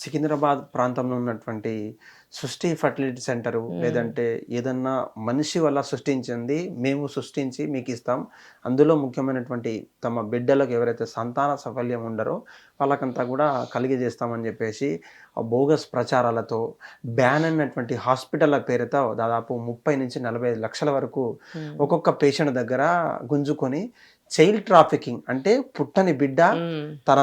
సికింద్రాబాద్ ప్రాంతంలో ఉన్నటువంటి సృష్టి ఫర్టిలిటీ సెంటరు లేదంటే ఏదన్నా మనిషి వల్ల సృష్టించింది మేము సృష్టించి మీకు ఇస్తాం. అందులో ముఖ్యమైనటువంటి తమ బిడ్డలకు ఎవరైతే సంతాన సఫల్యం ఉండరో వాళ్ళకంతా కూడా కలిగజేస్తామని చెప్పేసి ఆ బోగస్ ప్రచారాలతో బ్యాన్ అయినటువంటి హాస్పిటల్ల పేరుతో దాదాపు ముప్పై నుంచి నలభై లక్షల వరకు ఒక్కొక్క పేషెంట్ దగ్గర గుంజుకొని చైల్డ్ ట్రాఫికింగ్ అంటే పుట్టని బిడ్డ తన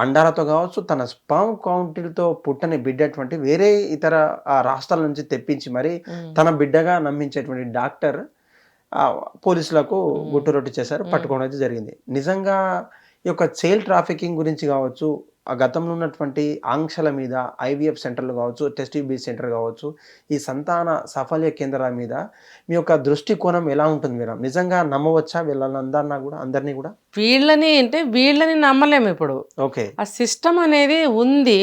అండాలతో కావచ్చు తన స్పామ్ కౌంటిల్తో పుట్టని బిడ్డటువంటి వేరే ఇతర ఆ, రాష్ట్రాల నుంచి తెప్పించి మరి తన బిడ్డగా నమ్మించేటువంటి డాక్టర్ పోలీసులకు గుట్టు రొట్టు చేశారు పట్టుకోవడం అయితే జరిగింది. నిజంగా ఈ యొక్క చైల్డ్ ట్రాఫికింగ్ గురించి కావచ్చు ఆ గతంలో ఉన్నటువంటి ఆంక్షల మీద ఐవీఎఫ్ సెంటర్లు కావచ్చు టెస్ట్ బీ సెంటర్ కావచ్చు ఈ సంతాన సాఫల్య కేంద్రాల మీద మీ యొక్క దృష్టికోణం ఎలా ఉంటుంది మీరు నిజంగా నమ్మవచ్చా వీళ్ళందరినా కూడా అందరినీ కూడా? వీళ్ళని అంటే వీళ్ళని నమ్మలేము ఇప్పుడు. ఓకే. ఆ సిస్టమ్ అనేది ఉంది.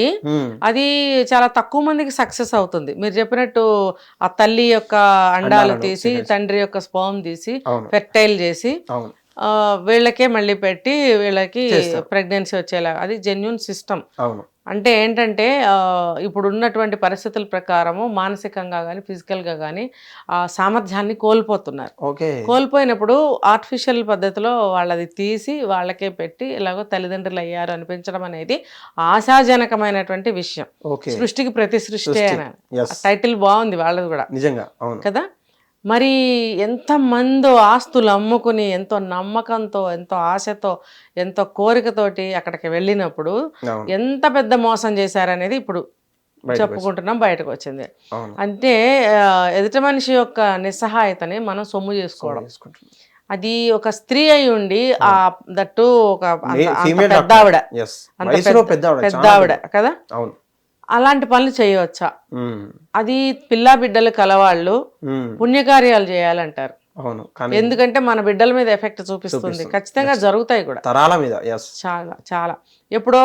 అది చాలా తక్కువ మందికి సక్సెస్ అవుతుంది. మీరు చెప్పినట్టు ఆ తల్లి యొక్క అండాలు తీసి. తండ్రి యొక్క స్పర్మ్ తీసి ఫెర్టైల్ చేసి వీళ్ళకే మళ్ళీ పెట్టి వీళ్ళకి. ప్రెగ్నెన్సీ వచ్చేలా అది జెన్యున్ సిస్టమ్ అంటే ఏంటంటే ఇప్పుడు ఉన్నటువంటి పరిస్థితుల ప్రకారము మానసికంగా కానీ ఫిజికల్గా కానీ ఆ సామర్థ్యాన్ని కోల్పోతున్నారు. ఓకే. కోల్పోయినప్పుడు ఆర్టిఫిషియల్ పద్ధతిలో వాళ్ళది తీసి వాళ్ళకే పెట్టి ఇలాగో తల్లిదండ్రులు అయ్యారు అనిపించడం అనేది ఆశాజనకమైనటువంటి విషయం. సృష్టికి ప్రతి సృష్టి Yes. టైటిల్ బాగుంది వాళ్ళది కూడా. నిజంగా కదా? మరి ఎంతమందో ఆస్తులు అమ్ముకుని ఎంతో నమ్మకంతో ఎంతో ఆశతో ఎంతో కోరికతోటి అక్కడికి వెళ్ళినప్పుడు ఎంత పెద్ద మోసం చేశారనేది ఇప్పుడు చెప్పుకుంటున్నాం బయటకు వచ్చింది అంటే ఎదుటి మనిషి యొక్క నిస్సహాయతని మనం సొమ్ము చేసుకోవడం. అది ఒక స్త్రీ అయి ఉండి ఆ దట్టు ఒక అంత- మే- అంత female పెద్ద doctor. ఆవిడ. Yes. అంత వయసులో పెద్ద- పెద్ద ఆవిడ, పెద్ద చాలా ఆవిడ కదా? అలాంటి పనులు చేయవచ్చా. అది పిల్లా బిడ్డలు కలవాళ్ళు. పుణ్యకార్యాలు చేయాలంటారు. అవును ఎందుకంటే మన బిడ్డల మీద ఎఫెక్ట్ చూపిస్తుంది. ఖచ్చితంగా జరుగుతాయి కూడా. తరాల మీద చాలా చాలా. ఎప్పుడో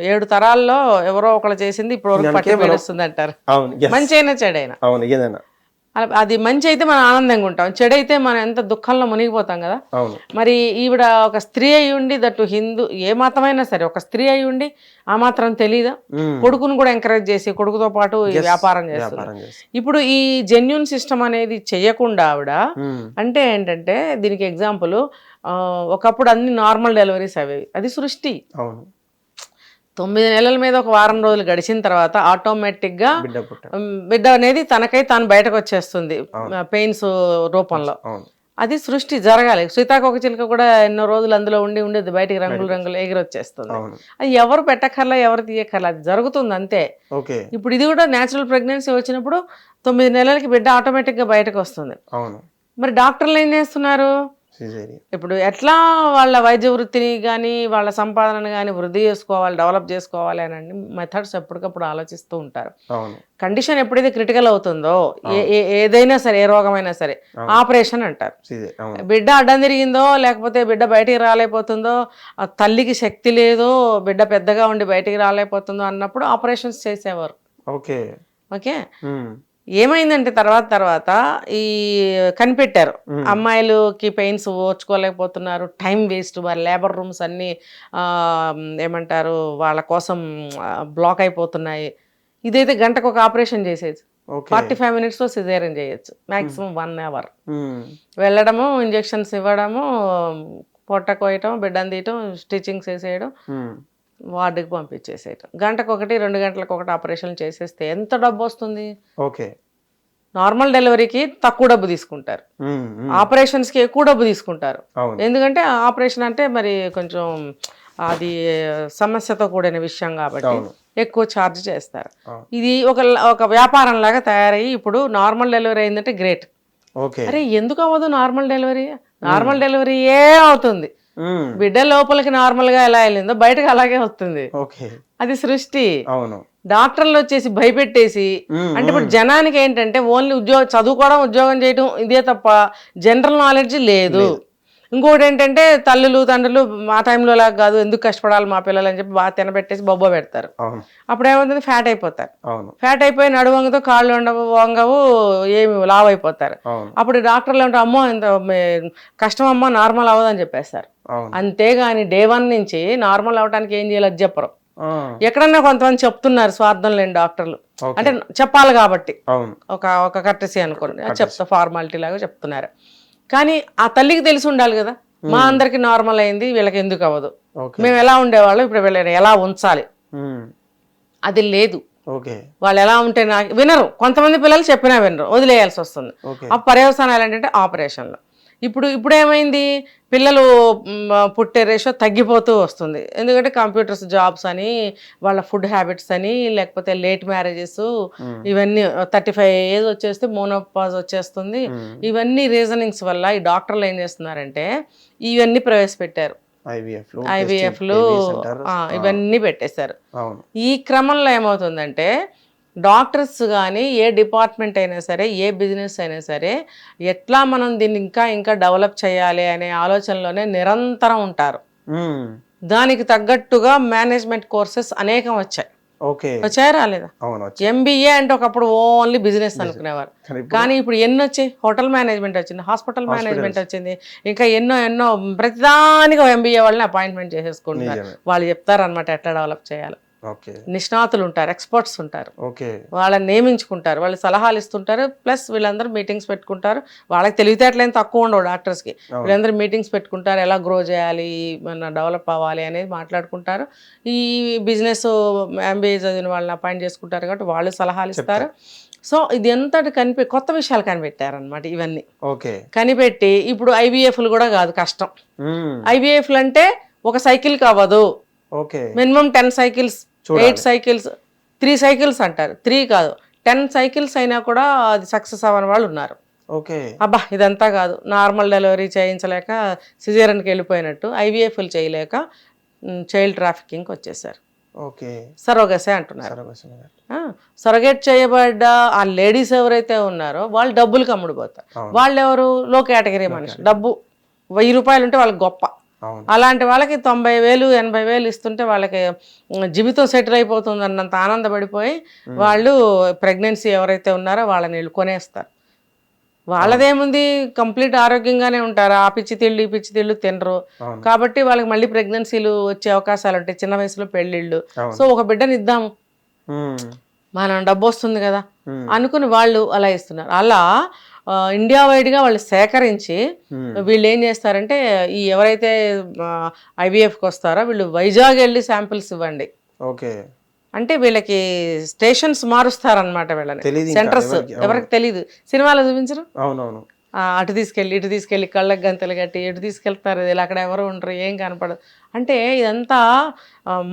ఏడు తరాల్లో ఎవరో ఒకళ్ళు చేసింది ఇప్పుడు వరకు పట్టి పెడుస్తుంది అంటారు. మంచి అయినా చెడైనా. అవును ఏదైనా. అది మంచి అయితే మనం ఆనందంగా ఉంటాం చెడైతే మనం ఎంత దుఃఖంలో మునిగిపోతాం కదా మరి ఈవిడ ఒక స్త్రీ అయి ఉండి దట్టు హిందూ ఏ మతమైనా సరే ఒక స్త్రీ అయి ఉండి ఆ మాత్రం తెలీదా ఉమ్. కొడుకును కూడా ఎంకరేజ్ చేసి కొడుకుతో పాటు. వ్యాపారం చేస్తుంది వ్యాపారం చేసి ఇప్పుడు ఈ జెన్యున్ సిస్టమ్ అనేది చేయకుండా ఆవిడ. అంటే ఏంటంటే దీనికి ఎగ్జాంపుల్ ఒకప్పుడు అన్ని నార్మల్ డెలివరీస్ అవి అది సృష్టి తొమ్మిది నెలల మీద ఒక వారం రోజులు గడిచిన తర్వాత ఆటోమేటిక్గా బిడ్డ అనేది తనకై తాను బయటకు వచ్చేస్తుంది పెయిన్స్ రూపంలో. అది సృష్టి జరగాలి. సీతాకోక చిలుక కూడా ఎన్నో రోజులు అందులో ఉండి ఉండేది బయటికి రంగులు రంగులు ఎగిరి వచ్చేస్తుంది అవును. అది ఎవరు పెట్టకర్లా ఎవరు తీయకర్లా అది జరుగుతుంది అంతే. ఇప్పుడు ఇది కూడా న్యాచురల్ ప్రెగ్నెన్సీ వచ్చినప్పుడు తొమ్మిది నెలలకి బిడ్డ ఆటోమేటిక్గా బయటకు వస్తుంది. మరి డాక్టర్లు ఏం చేస్తున్నారు? సిజేరియన్ ఇప్పుడు ఎట్లా వాళ్ళ వైద్య వృత్తిని కానీ వాళ్ళ సంపాదనను కానీ వృద్ధి చేసుకోవాలి డెవలప్ చేసుకోవాలి అని మెథడ్స్ ఎప్పటికప్పుడు ఆలోచిస్తూ ఉంటారు. కండిషన్ ఎప్పుడైతే క్రిటికల్ అవుతుందో ఏ ఏదైనా సరే ఏ రోగమైనా సరే ఆపరేషన్ అంటారు. బిడ్డ అడ్డం తిరిగిందో లేకపోతే బిడ్డ బయటికి రాలేకపోతుందో ఆ తల్లికి శక్తి లేదో బిడ్డ పెద్దగా ఉండి బయటికి రాలేకపోతుందో అన్నప్పుడు ఆపరేషన్స్ చేసేవారు. ఓకే. ఓకే. ఏమైందంటే తర్వాత తర్వాత ఈ కనిపెట్టారు. అమ్మాయిలకి పెయిన్స్ ఓర్చుకోలేకపోతున్నారు. Time waste. వారి లేబర్ రూమ్స్ అన్నీ ఏమంటారు వాళ్ళ కోసం బ్లాక్ అయిపోతున్నాయి. ఇదైతే గంటకు ఒక ఆపరేషన్ చేసేది ఫార్టీ ఫైవ్ మినిట్స్లో సిజేరియన్ చేయొచ్చు. Maximum one hour. వెళ్ళడము ఇంజెక్షన్స్ ఇవ్వడము పొట్ట కోయటం బిడ్డను తీయటం స్టిచ్చింగ్స్ వేసేయడం. వార్డుకి పంపించేసేయటం. గంటకు ఒకటి రెండు గంటలకు ఒకటి ఆపరేషన్ చేసేస్తే ఎంత డబ్బు వస్తుంది? ఓకే. నార్మల్ డెలివరీకి తక్కువ డబ్బు తీసుకుంటారు. ఆపరేషన్స్కి ఎక్కువ డబ్బు తీసుకుంటారు. ఎందుకంటే ఆపరేషన్ అంటే మరి కొంచెం అది సమస్యతో కూడిన విషయం కాబట్టి. ఎక్కువ ఛార్జ్ చేస్తారు. ఇది ఒక ఒక వ్యాపారం లాగా తయారయ్యి ఇప్పుడు నార్మల్ డెలివరీ అయిందంటే గ్రేట్. ఓకే. అరే ఎందుకు అవ్వదు నార్మల్ డెలివరీ? నార్మల్ డెలివరీ ఏ అవుతుంది. బిడ్డ లోపలికి నార్మల్గా ఎలా వెళ్ళిందో బయటకు అలాగే వస్తుంది. అది సృష్టి. అవును. డాక్టర్లు వచ్చేసి భయపెట్టేసి. అంటే ఇప్పుడు జనానికి ఏంటంటే ఓన్లీ ఉద్యోగం చదువుకోవడం ఉద్యోగం చేయడం ఇదే తప్ప జనరల్ నాలెడ్జ్ లేదు. ఇంకోటి ఏంటంటే తల్లులు తండ్రులు మా టైంలో లాగా కాదు ఎందుకు కష్టపడాలి మా పిల్లలు అని చెప్పి బాగా తినబెట్టేసి బొబ్బ పెడతారు. అప్పుడు ఏమవుతుంది ఫ్యాట్ అయిపోతారు. ఫ్యాట్ అయిపోయి నడువంగతో కాళ్ళు ఉండవు వంగవు ఏమి లావ్ అయిపోతారు. అప్పుడు డాక్టర్లు అంటే అమ్మో ఇంత కష్టం అమ్మో నార్మల్ అవ్వదని చెప్పేస్తారు. అంతేగాని డే వన్ నుంచి నార్మల్ అవడానికి ఏం చేయాలి? అది చెప్పరు. ఎక్కడన్నా కొంతమంది చెప్తున్నారు స్వార్థం లేని డాక్టర్లు. అంటే చెప్పాలి కాబట్టి. ఒక ఒక కట్టసి అనుకోండి. చెప్తా ఫార్మాలిటీ లాగా చెప్తున్నారు. కానీ ఆ తల్లికి తెలిసి ఉండాలి కదా. మా అందరికి నార్మల్ అయింది వీళ్ళకి ఎందుకు అవ్వదు. మేము ఎలా ఉండేవాళ్ళం ఇప్పుడు వీళ్ళని ఎలా ఉంచాలి? అది లేదు. వాళ్ళు ఎలా ఉంటే నాకు వినరు. కొంతమంది పిల్లలు చెప్పినా వినరు. వదిలేయాల్సి వస్తుంది. ఆ పర్యవసానాలు ఏంటంటే ఆపరేషన్లు. ఇప్పుడు ఇప్పుడు ఏమైంది పిల్లలు పుట్టే రేషో తగ్గిపోతూ వస్తుంది. ఎందుకంటే కంప్యూటర్స్ జాబ్స్ అని వాళ్ళ ఫుడ్ హ్యాబిట్స్ అని లేకపోతే లేట్ మ్యారేజెస్ ఇవన్నీ థర్టీ ఫైవ్ ఏజ్ వచ్చేస్తే మోనోపాజ్ వచ్చేస్తుంది. ఇవన్నీ రీజనింగ్స్ వల్ల ఈ డాక్టర్లు ఏం చేస్తున్నారంటే ఇవన్నీ ప్రవేశపెట్టారు. ఐవీఎఫ్లు ఇవన్నీ పెట్టేశారు. ఈ క్రమంలో ఏమవుతుందంటే డాక్టర్స్ కానీ ఏ డిపార్ట్మెంట్ అయినా సరే ఏ బిజినెస్ అయినా సరే ఎట్లా మనం దీన్ని ఇంకా ఇంకా డెవలప్ చేయాలి అనే ఆలోచనలోనే నిరంతరం ఉంటారు. దానికి తగ్గట్టుగా మేనేజ్మెంట్ కోర్సెస్ అనేకం వచ్చాయి. ఓకే. వచ్చాయి రాలేదా? ఎంబీఏ అంటే ఒకప్పుడు ఓన్లీ బిజినెస్ అనుకునేవారు. కానీ ఇప్పుడు ఎన్ని వచ్చాయి? హోటల్ మేనేజ్మెంట్ వచ్చింది హాస్పిటల్ మేనేజ్మెంట్ వచ్చింది. ఇంకా ఎన్నో ఎన్నో ప్రతిదానికి ఎంబీఏ వాళ్ళని అపాయింట్మెంట్ చేసేసుకుంటున్నారు. వాళ్ళు చెప్తారనమాట ఎట్లా డెవలప్ చేయాలి. నిష్ణాతులు ఉంటారు ఎక్స్పర్ట్స్ ఉంటారు ఓకే. వాళ్ళని నియమించుకుంటారు వాళ్ళు సలహాలు ఇస్తుంటారు ప్లస్ వీళ్ళందరూ మీటింగ్స్ పెట్టుకుంటారు. వాళ్ళకి తెలివితేటలేం తక్కువ ఉండవు డాక్టర్స్కి. అవును. వీళ్ళందరూ మీటింగ్స్ పెట్టుకుంటారు ఎలా గ్రో చేయాలి మన డెవలప్ అవ్వాలి అనేది మాట్లాడుకుంటారు. ఈ బిజినెస్ ఎంబీఏ చదివిన వాళ్ళని అపాయింట్ చేసుకుంటారు కాబట్టి వాళ్ళు సలహాలు ఇస్తారు. సో ఇది ఎంతటి కనిపె కొత్త విషయాలు కనిపెట్టారనమాట ఇవన్నీ. ఓకే. కనిపెట్టి ఇప్పుడు ఐవీఎఫ్లు కూడా కాదు కష్టం. ఐవీఎఫ్లు అంటే ఒక సైకిల్ కావదు. Okay. Minimum ten cycles. Eight cycles three cycles అంటారు. త్రీ కాదు. టెన్ సైకిల్స్ అయినా కూడా అది సక్సెస్ అవ్వని వాళ్ళు ఉన్నారు. ఓకే. అబ్బా ఇదంతా కాదు. నార్మల్ డెలివరీ చేయించలేక సిజేరన్కి వెళ్ళిపోయినట్టు ఐవీఎఫ్లు చేయలేక చైల్డ్ ట్రాఫికింగ్కి వచ్చేసారు. ఓకే. సరోగసే అంటున్నారు. సొరగేట్ చేయబడ్డ ఆ లేడీస్ ఎవరైతే ఉన్నారో వాళ్ళు డబ్బులు కమ్ముడుపోతారు. వాళ్ళు ఎవరు లో కేటగిరీ మనిషి. డబ్బు. వెయ్యి రూపాయలు ఉంటే వాళ్ళకి గొప్ప. అలాంటి వాళ్ళకి తొంభై వేలు ఎనభై వేలు ఇస్తుంటే వాళ్ళకి జీవితం సెటిల్ అయిపోతుంది అన్నంత ఆనందపడిపోయి వాళ్ళు ప్రెగ్నెన్సీ ఎవరైతే ఉన్నారో వాళ్ళని వీళ్ళు కొనేస్తారు. వాళ్ళదేముంది? కంప్లీట్ ఆరోగ్యంగానే ఉంటారు. ఆ పిచ్చి తిళ్ళు ఈ పిచ్చి తిళ్ళు తినరు. కాబట్టి వాళ్ళకి మళ్ళీ ప్రెగ్నెన్సీలు వచ్చే అవకాశాలు ఉంటాయి. చిన్న వయసులో పెళ్ళిళ్ళు. సో ఒక బిడ్డని ఇద్దాము మనం డబ్బు వస్తుంది కదా అనుకుని వాళ్ళు అలా ఇస్తున్నారు. అలా ఇండియా వైడ్గా వాళ్ళు సేకరించి ఉమ్, వీళ్ళు ఏం చేస్తారంటే ఈ ఎవరైతే ఐవీఎఫ్కి వస్తారో వీళ్ళు వైజాగ్ వెళ్ళి శాంపిల్స్ ఇవ్వండి. ఓకే. అంటే వీళ్ళకి స్టేషన్స్ మారుస్తారనమాట వీళ్ళని. సెంటర్స్ ఎవరికి, తెలియదు సినిమాలో చూపించరు? అవునవును. అటు తీసుకెళ్ళి ఇటు తీసుకెళ్ళి కళ్ళకి గంతలు కట్టి ఇటు తీసుకెళ్తారు. ఇలా అక్కడ ఎవరు ఉండరు ఏం కనపడదు. అంటే ఇదంతా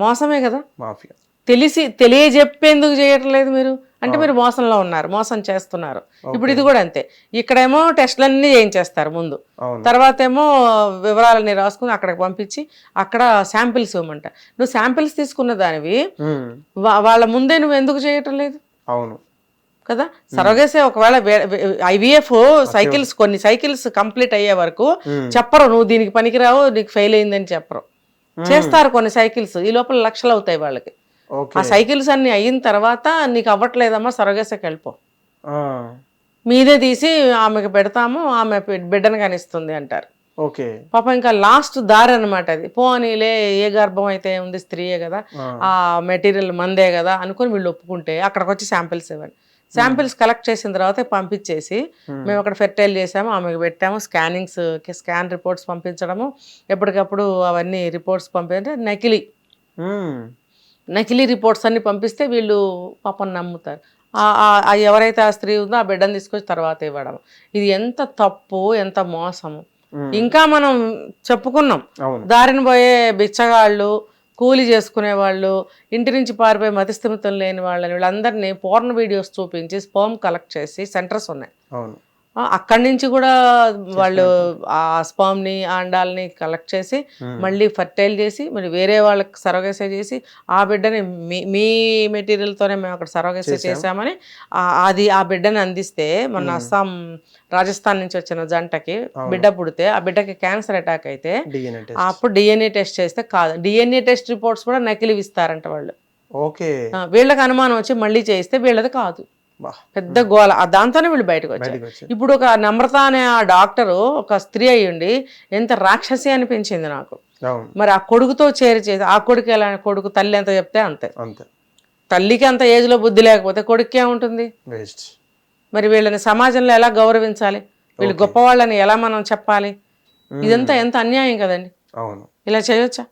మోసమే కదా? మాఫియా. తెలిసి తెలియజెప్పేందుకు చేయట్లేదు మీరు? అంటే మీరు మోసంలో ఉన్నారు మోసం చేస్తున్నారు. ఇప్పుడు ఇది కూడా అంతే. ఇక్కడేమో టెస్ట్లన్నీ చేయించేస్తారు ముందు. తర్వాత ఏమో వివరాలన్నీ రాసుకుని అక్కడికి పంపించి అక్కడ శాంపిల్స్ ఇవ్వమంట. నువ్వు శాంపిల్స్ తీసుకున్న దానివి వాళ్ళ ముందే నువ్వు ఎందుకు చేయటం లేదు? అవును. కదా? సరోగేసే ఒకవేళ ఐవీఎఫ్ సైకిల్స్ కొన్ని సైకిల్స్ కంప్లీట్ అయ్యే వరకు చెప్పరు నువ్వు దీనికి పనికిరావు నీకు ఫెయిల్ అయిందని చెప్పరు. చేస్తారు కొన్ని సైకిల్స్ ఈ లోపల లక్షలు అవుతాయి వాళ్ళకి. ఆ సైకిల్స్ అన్ని అయిన తర్వాత నీకు అవ్వట్లేదమ్మా సరోగేసకి వెళ్ళిపో. మీదే తీసి ఆమెకు పెడతాము ఆమె బిడ్డను కనిస్తుంది అంటారు. ఓకే. పాపం ఇంకా లాస్ట్ దారి అనమాట అది. పోనీలే ఏ గర్భం అయితే ఉంది స్త్రీయే కదా ఆ, మెటీరియల్ మందే కదా అనుకుని వీళ్ళు ఒప్పుకుంటే అక్కడికి వచ్చి శాంపిల్స్ ఇవ్వండి. శాంపిల్స్ కలెక్ట్ చేసిన తర్వాత పంపించేసి మేము. అక్కడ ఫెర్టైల్ చేసాము ఆమెకు పెట్టాము స్కానింగ్స్ స్కాన్ రిపోర్ట్స్ పంపించడము ఎప్పటికప్పుడు అవన్నీ రిపోర్ట్స్ పంపించే నకిలీ. నకిలీ రిపోర్ట్స్ అన్ని పంపిస్తే వీళ్ళు పాపం నమ్ముతారు. ఎవరైతే ఆ స్త్రీ ఉందో ఆ బిడ్డను తీసుకొచ్చి తర్వాత ఇవ్వడం. ఇది ఎంత తప్పు ఎంత మోసము. ఇంకా మనం చెప్పుకున్నాం. దారిన పోయే బిచ్చగాళ్ళు కూలి చేసుకునే వాళ్ళు ఇంటి నుంచి పారిపోయి మతిస్థిమితం లేని వాళ్ళని వీళ్ళందరినీ పోర్న్ వీడియోస్ చూపించి స్పర్మ్ కలెక్ట్ చేసి సెంటర్స్ ఉన్నాయి. అక్కడి నుంచి కూడా వాళ్ళు ఆ స్పర్మ్ని ఆ అండాలని కలెక్ట్ చేసి మళ్ళీ ఫర్టైల్ చేసి మరి వేరే వాళ్ళకి సరోగేసే చేసి ఆ బిడ్డని మీ మీ మెటీరియల్తోనే మేము అక్కడ సరోగేసే చేసామని అది ఆ బిడ్డని అందిస్తే మొన్న అస్సాం రాజస్థాన్ నుంచి వచ్చిన జంటకి బిడ్డ పుడితే ఆ బిడ్డకి క్యాన్సర్ అటాక్ అయితే అప్పుడు డిఎన్ఏ టెస్ట్ చేస్తే కాదు. డిఎన్ఏ టెస్ట్ రిపోర్ట్స్ కూడా నకిలీ ఇస్తారంట వాళ్ళు. ఓకే. వీళ్ళకి అనుమానం వచ్చి మళ్ళీ చేస్తే వీళ్ళది కాదు. పెద్ద గోల. ఆ దాంతోనే వీళ్ళు బయటకు వచ్చారు. ఇప్పుడు ఒక నమ్రత అనే ఆ డాక్టరు ఒక స్త్రీ అయ్యుండి ఎంత రాక్షసి అనిపించింది నాకు. మరి ఆ కొడుకుతో చేరి చేసి ఆ కొడుకు ఎలా కొడుకు తల్లి ఎంత చెప్తే అంతే. అంతే. తల్లికి అంత ఏజ్లో బుద్ధి లేకపోతే కొడుక్కి ఏముంటుంది? వేస్ట్ మరి వీళ్ళని సమాజంలో ఎలా గౌరవించాలి? వీళ్ళు గొప్పవాళ్ళని ఎలా మనం చెప్పాలి? ఇదంతా ఎంత అన్యాయం కదండి. అవును. ఇలా చేయొచ్చా?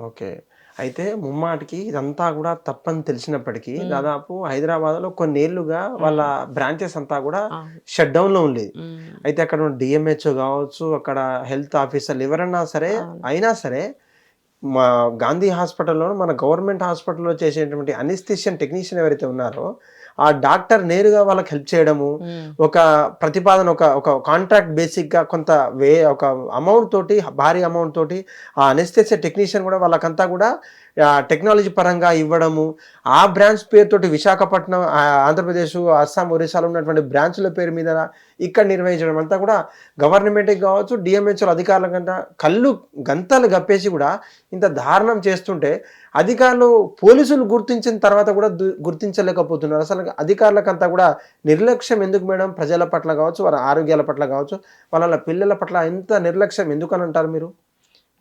ఓకే. అయితే ముమ్మాటికి ఇదంతా కూడా తప్పని తెలిసినప్పటికీ దాదాపు హైదరాబాద్లో కొన్నేళ్ళుగా వాళ్ళ బ్రాంచెస్ అంతా కూడా షట్ డౌన్లో ఉండేది. అయితే అక్కడ ఉన్న డిఎంహెచ్ఓ కావచ్చు అక్కడ హెల్త్ ఆఫీసర్లు ఎవరన్నా సరే అయినా సరే మా గాంధీ హాస్పిటల్లో మన గవర్నమెంట్ హాస్పిటల్లో చేసేటువంటి అనిస్థిషియన్ టెక్నీషియన్ ఎవరైతే ఉన్నారో ఆ డాక్టర్ నేరుగా వాళ్ళకి హెల్ప్ చేయడము ఒక ప్రతిపాదన ఒక ఒక కాంట్రాక్ట్ బేసిక్గా కొంత వే ఒక అమౌంట్ తోటి భారీ అమౌంట్ తోటి ఆ అనెస్థెసియా టెక్నీషియన్ కూడా వాళ్ళకంతా కూడా టెక్నాలజీ పరంగా ఇవ్వడము ఆ బ్రాంచ్ పేరుతోటి విశాఖపట్నం ఆ, ఆంధ్రప్రదేశ్ అస్సాం ఒరిస్సాలో ఉన్నటువంటి బ్రాంచ్ల పేరు మీద ఇక్కడ నిర్వహించడం అంతా కూడా గవర్నమెంట్కి కావచ్చు డిఎంహెచ్ఓ అధికారుల కంటే కళ్ళు గంతలు గప్పేసి కూడా ఇంత దారుణం చేస్తుంటే అధికారులు పోలీసులు గుర్తించిన తర్వాత కూడా దు- గుర్తించలేకపోతున్నారు. అసలు అధికారులకంతా కూడా నిర్లక్ష్యం ఎందుకు మేడం? ప్రజల పట్ల కావచ్చు వారి ఆరోగ్యాల పట్ల కావచ్చు వాళ్ళ పిల్లల పట్ల ఎంత నిర్లక్ష్యం ఎందుకని అంటారు మీరు?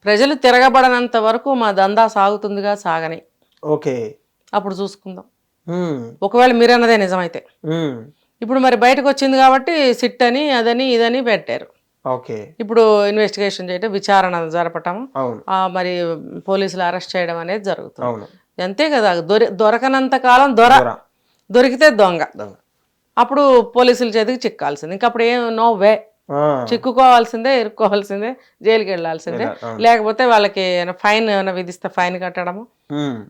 ప్రజలు తిరగబడనంత వరకు మా దందా సాగుతుందిగా సాగని. ఓకే. అప్పుడు చూసుకుందాం. ఒకవేళ మీరన్నదే నిజమైతే. ఉమ్, ఇప్పుడు మరి బయటకు వచ్చింది కాబట్టి సిట్ అని అదని ఇదని పెట్టారు. ఓకే. ఇప్పుడు ఇన్వెస్టిగేషన్ చేయటం విచారణ జరపటం మరి పోలీసులు అరెస్ట్ చేయడం అనేది జరుగుతుంది. అంతే కదా దొరి దొరకనంత కాలం దొర దొర. దొరికితే దొంగ. అప్పుడు పోలీసుల చేతికి చిక్కాల్సింది. ఇంకా అప్పుడు ఏం నో వే. చిక్కుకోవాల్సిందే ఇరుక్కోవాల్సిందే జైలుకి వెళ్ళాల్సిందే అవును. లేకపోతే వాళ్ళకి ఫైన్ ఏమైనా విధిస్తే ఫైన్ కట్టడము.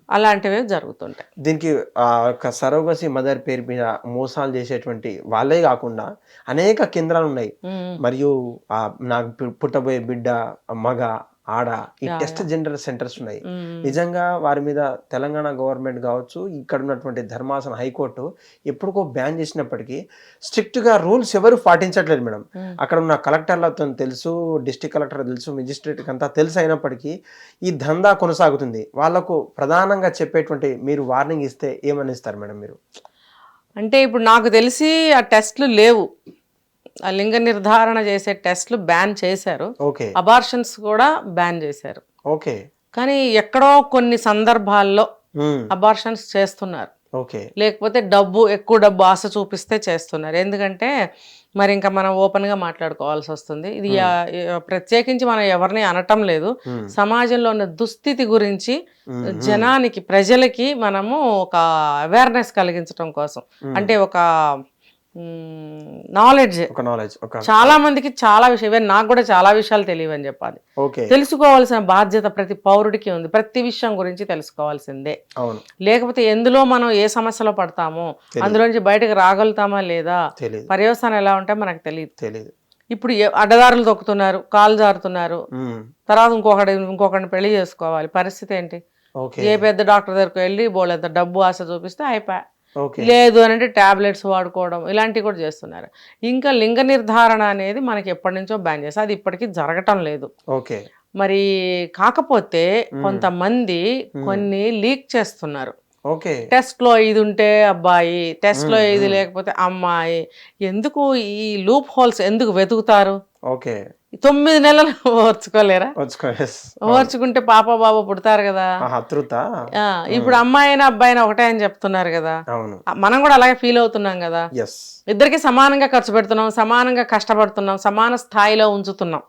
అలాంటివి జరుగుతుంటాయి దీనికి ఆ యొక్క సరోగసి మదర్ పేరు మీద మోసాలు చేసేటువంటి వాళ్ళే కాకుండా అనేక కేంద్రాలు ఉన్నాయి. మరియు ఆ నాకు పుట్టబోయే బిడ్డ మగ ఆడ ఈ టెస్ట్ జెండర్ సెంటర్స్ ఉన్నాయి. నిజంగా వారి మీద తెలంగాణ గవర్నమెంట్ కావచ్చు ఇక్కడ ఉన్నటువంటి ధర్మాసన హైకోర్టు ఎప్పుడుకో బ్యాన్ చేసినప్పటికీ స్ట్రిక్ట్గా రూల్స్ ఎవరు పాటించట్లేదు మేడం. అక్కడ ఉన్న కలెక్టర్లతో తెలుసు డిస్ట్రిక్ట్ కలెక్టర్ తెలుసు మెజిస్ట్రేట్ అంతా తెలుసు అయినప్పటికీ ఈ దందా కొనసాగుతుంది. వాళ్ళకు ప్రధానంగా చెప్పేటువంటి మీరు వార్నింగ్ ఇస్తే ఏమని ఇస్తారు మేడం మీరు? అంటే ఇప్పుడు నాకు తెలిసి ఆ టెస్ట్లు లేవు. లింగ నిర్ధారణ చేసే టెస్ట్లు బ్యాన్ చేశారు. ఓకే. అబార్షన్స్ కూడా బ్యాన్ చేశారు. ఓకే. కానీ ఎక్కడో కొన్ని సందర్భాల్లో అబార్షన్స్ చేస్తున్నారు. ఓకే. లేకపోతే డబ్బు ఎక్కువ డబ్బు ఆశ చూపిస్తే చేస్తున్నారు. ఎందుకంటే మరి ఇంకా మనం ఓపెన్గా మాట్లాడుకోవాల్సి వస్తుంది. ఇది ప్రత్యేకించి మనం ఎవరిని అనటం లేదు. సమాజంలో ఉన్న దుస్థితి గురించి జనానికి ప్రజలకి మనము ఒక అవేర్నెస్ కలిగించడం కోసం. అంటే ఒక నాలెడ్జ్ ఒక నాలెడ్జ్ చాలా మందికి చాలా విషయం నాకు కూడా చాలా విషయాలు తెలియవని చెప్పాలి. తెలుసుకోవాల్సిన బాధ్యత ప్రతి పౌరుడికి ఉంది. ప్రతి విషయం గురించి తెలుసుకోవాల్సిందే. లేకపోతే ఎందులో మనం ఏ సమస్యలో పడతామో అందులోంచి బయటకు రాగలుగుతామా లేదా పర్యవసానం ఎలా ఉంటే మనకు తెలియదు తెలియదు ఇప్పుడు అడ్డదారులు తొక్కుతున్నారు కాలు జారుతున్నారు. తర్వాత ఇంకొకటి ఇంకొకరిని పెళ్ళి చేసుకోవాలి. పరిస్థితి ఏంటి? ఏ పెద్ద డాక్టర్ దగ్గరికి వెళ్ళి బోలేంత డబ్బు ఆశ చూపిస్తే అయిపోయా. లేదు అని అంటే ట్యాబ్లెట్స్ వాడుకోవడం ఇలాంటివి కూడా చేస్తున్నారు. ఇంకా లింగ నిర్ధారణ అనేది మనకి ఎప్పటి నుంచో బ్యాన్ చేసి అది ఇప్పటికీ జరగటం లేదు. ఓకే. మరి కాకపోతే కొంతమంది కొన్ని లీక్ చేస్తున్నారు. ఓకే. టెస్ట్లో ఇది ఉంటే అబ్బాయి టెస్ట్లో ఇది లేకపోతే అమ్మాయి ఎందుకు ఈ లూప్ హోల్స్ ఎందుకు వెతుకుతారు? ఓకే. తొమ్మిది నెలలు ఓర్చుకోలేరా? ఓర్చుకుంటే పాప బాబు పుడతారు కదా. ఇప్పుడు అమ్మాయి అయినా అబ్బాయి అయినా ఒకటే అని చెప్తున్నారు కదా. మనం కూడా అలాగే ఫీల్ అవుతున్నాం కదా. ఇద్దరికి సమానంగా ఖర్చు పెడుతున్నాం సమానంగా కష్టపడుతున్నాం సమాన స్థాయిలో ఉంచుతున్నాం.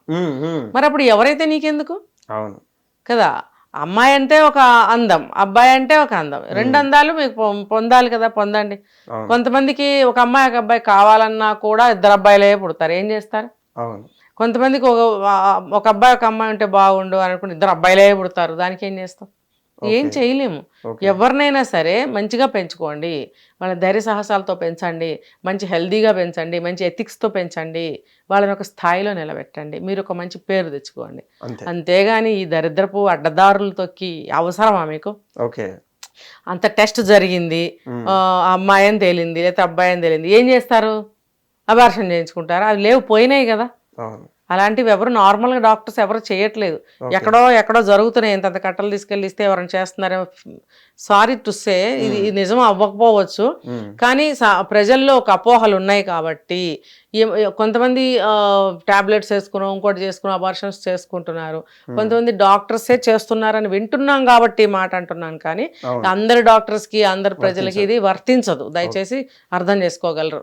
మరి అప్పుడు ఎవరైతే నీకెందుకు? అవును. కదా అమ్మాయి అంటే ఒక అందం అబ్బాయి అంటే ఒక అందం. రెండు అందాలు మీకు పొందాలి కదా పొందండి. కొంతమందికి ఒక అమ్మాయి ఒక అబ్బాయి కావాలన్నా కూడా ఇద్దరు అబ్బాయిలే పుడతారు. ఏం చేస్తారు? అవును. కొంతమందికి ఒక ఒక అబ్బాయి ఒక అమ్మాయి ఉంటే బాగుండు అనుకుని ఇద్దరు అబ్బాయిలే పుడతారు. దానికి ఏం చేస్తాం ఏం చేయలేము. ఎవరినైనా సరే మంచిగా పెంచుకోండి. వాళ్ళ ధైర్య సాహసాలతో పెంచండి. మంచి హెల్దీగా పెంచండి. మంచి ఎథిక్స్తో పెంచండి. వాళ్ళని ఒక స్థాయిలో నిలబెట్టండి. మీరు ఒక మంచి పేరు తెచ్చుకోండి. అంతే. అంతేగాని ఈ దరిద్రపు అడ్డదారులు తొక్కి అవసరమా మీకు? ఓకే. అంత టెస్ట్ జరిగింది. అమ్మాయి అని తేలింది లేకపోతే అబ్బాయి అని తేలింది. ఏం చేస్తారు? అబార్షన్ చేయించుకుంటారా. అవి లేవు పోయినాయి కదా. అలాంటివి ఎవరు నార్మల్గా డాక్టర్స్ ఎవరు చేయట్లేదు. ఎక్కడో ఎక్కడో జరుగుతున్నాయి. ఇంత కట్టలు తీసుకెళ్ళి ఇస్తే ఎవరైనా చేస్తున్నారో సారీ టు సే ఇది నిజం అవ్వకపోవచ్చు. కానీ ప్రజల్లో ఒక అపోహలు ఉన్నాయి కాబట్టి కొంతమంది టాబ్లెట్స్ వేసుకున్నాం ఇంకోటి చేసుకున్నాం అబార్షన్స్ చేసుకుంటున్నారు. కొంతమంది డాక్టర్సే చేస్తున్నారని వింటున్నాం కాబట్టి మాట అంటున్నాను. కానీ. అందరి డాక్టర్స్కి అందరి ప్రజలకి ఇది వర్తించదు. దయచేసి అర్థం చేసుకోగలరు.